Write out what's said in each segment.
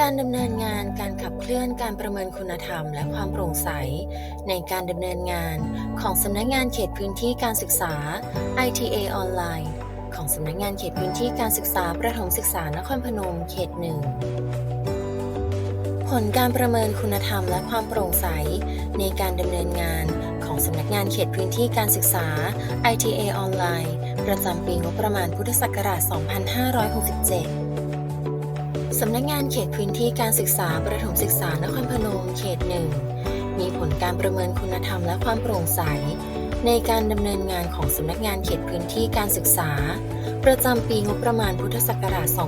การดำเนินงานการขับเคลื่อนการประเมินคุณธรรม และความโปร่งใส ในการดำเนินงานของสำนักงานเขตพื้นที่การศึกษา ITA ออนไลน์ของสำนักงานเขตพื้นที่การศึกษาประถมศึกษานครพนมเขตหนึ่งผลการประเมินคุณธรรมและความโปร่งใส ในการดำเนินงานของสำนักงานเขตพื้นที่การศึกษา ITA ออนไลน์ประจำปีงบประมาณพุทธศักราช 2567 สำนักงานเขตพื้นที่การศึกษาประถมศึกษานครพนมเขตหนึ่งมีผลการประเมินคุณธรรมและความโปร่งใส ในการดำเนินงานของสำนักงานเขตพื้นที่การศึกษา ประจำปีงบประมาณพุทธศักราช 2567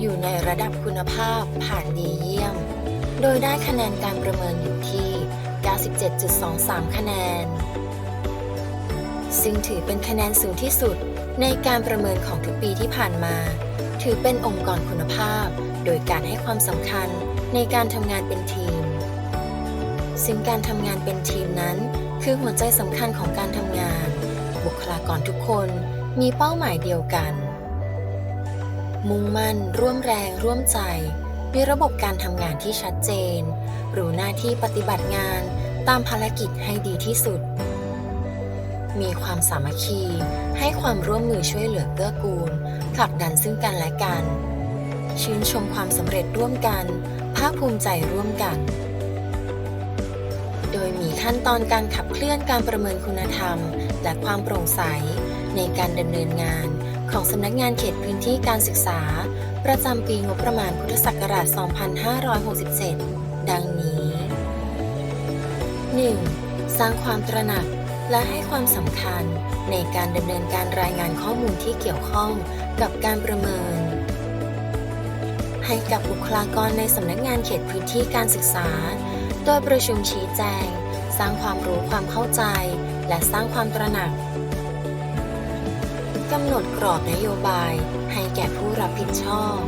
อยู่ในระดับคุณภาพผ่านดีเยี่ยม โดยได้คะแนนการประเมินอยู่ที่ 97.23 คะแนน ซึ่งถือเป็นคะแนนสูงที่สุดในการประเมินของทุกปีที่ผ่านมา ถือเป็นองค์กรคุณภาพ โดยการให้ความสำคัญในการทำงานเป็นทีม ซึ่งการทำงานเป็นทีมนั้น คือหัวใจสำคัญของการทำงาน บุคลากรทุกคนมีเป้าหมายเดียวกัน มุ่งมั่น ร่วมแรง ร่วมใจ มีระบบการทำงานที่ชัดเจน รู้หน้าที่ปฏิบัติงานตามภารกิจให้ดีที่สุด มีความสามัคคี ให้ความร่วมมือช่วยเหลือเกื้อกูลผลักดันซึ่งกันและกัน ชื่นชมความสำเร็จร่วมกัน ภาคภูมิใจร่วมกัน โดยมีขั้นตอนการขับเคลื่อนการประเมินคุณธรรม และความโปร่งใส ในการดำเนินงานของสำนักงานเขตพื้นที่การศึกษา ประจำปีงบประมาณพุทธศักราช 2567 ดังนี้ 1. สร้างความตระหนัก และให้ความสำคัญในการดำเนินการรายงานข้อมูลที่เกี่ยวข้องกับการประเมิน ให้กับบุคลากรในสำนักงานเขตพื้นที่การศึกษา โดยประชุมชี้แจง สร้างความรู้ความเข้าใจ และสร้างความตระหนักกำหนดกรอบนโยบายให้แก่ผู้รับผิดชอบ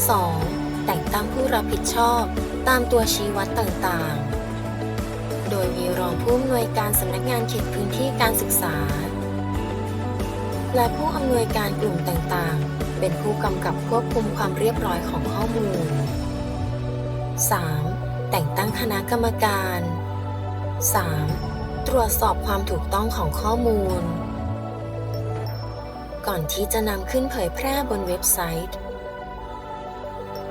2. แต่งตั้งผู้รับผิดชอบตามตัวชี้วัดต่างๆ โดยมีรองผู้อำนวยการสำนักงานเขตพื้นที่การศึกษา และผู้อำนวยการกลุ่มต่างๆ เป็นผู้กำกับควบคุมความเรียบร้อยของข้อมูล 3. แต่งตั้งคณะกรรมการ 3. ตรวจสอบความถูกต้องของข้อมูล ก่อนที่จะนำขึ้นเผยแพร่บนเว็บไซต์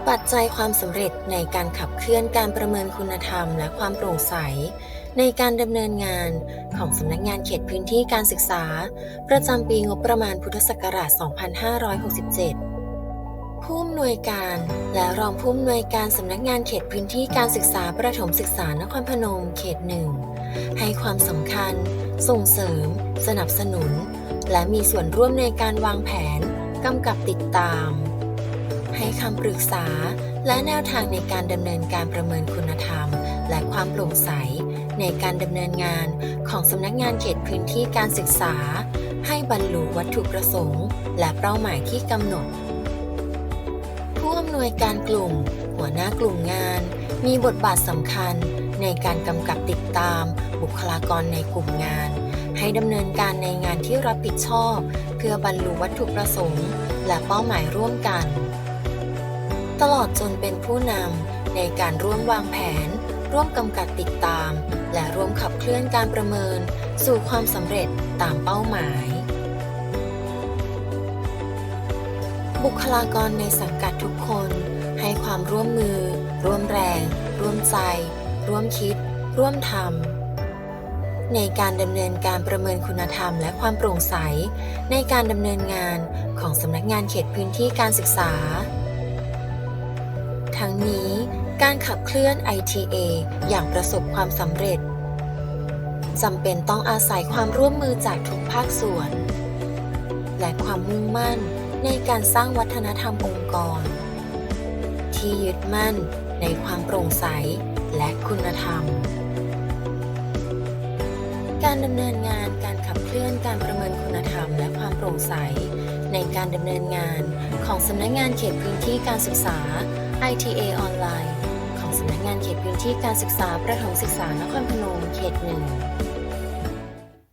ปัจจัยความสำเร็จในการขับเคลื่อนการประเมินคุณธรรม และความโปร่งใส ในการดำเนินงานของสำนักงานเขตพื้นที่การศึกษา ประจำปีงบประมาณพุทธศักราช 2567 ผู้อำนวยการและรองผู้อำนวยการสำนักงานเขตพื้นที่การศึกษาประถมศึกษานครพนมเขตหนึ่งให้ความสำคัญ ส่งเสริม สนับสนุน และมีส่วนร่วมในการวางแผนกำกับติดตาม ให้คำปรึกษา และแนวทางในการดำเนินการประเมินคุณธรรม และความโปร่งใส ในการดำเนินงานของสำนักงานเขตพื้นที่การศึกษา ให้บรรลุวัตถุประสงค์ และเป้าหมายที่กำหนด ผู้อำนวยการกลุ่ม หัวหน้ากลุ่มงาน มีบทบาทสำคัญในการกำกับติดตาม บุคลากรในกลุ่มงาน ให้ดำเนินการในงานที่รับผิดชอบ เพื่อบรรลุวัตถุประสงค์ และเป้าหมายร่วมกัน ตลอดจนเป็นผู้นำในการร่วมวางแผน ร่วมกำกับติดตาม และร่วมขับเคลื่อนการประเมิน สู่ความสำเร็จตามเป้าหมาย บุคลากรในสังกัดทุกคน ให้ความร่วมมือ ร่วมแรง ร่วมใจ ร่วมคิด ร่วมทำในการดำเนินการประเมินคุณธรรมและความโปร่งใส ในการดำเนินงานของสำนักงานเขตพื้นที่การศึกษา ทั้งนี้การขับเคลื่อน ITA อย่างประสบความสำเร็จจำเป็นต้องอาศัยความร่วมมือจากทุกภาคส่วน และความมุ่งมั่นในการสร้างวัฒนธรรมองค์กร ที่ยึดมั่นในความโปร่งใสและคุณธรรม การดำเนินงานการขับเคลื่อนการประเมินคุณธรรม และความโปร่งใส ในการดำเนินงานของสำนักงานเขตพื้นที่การศึกษา ITA ออนไลน์ ของสำนักงานเขตพื้นที่การศึกษาประถมศึกษานครพนมเขตหนึ่ง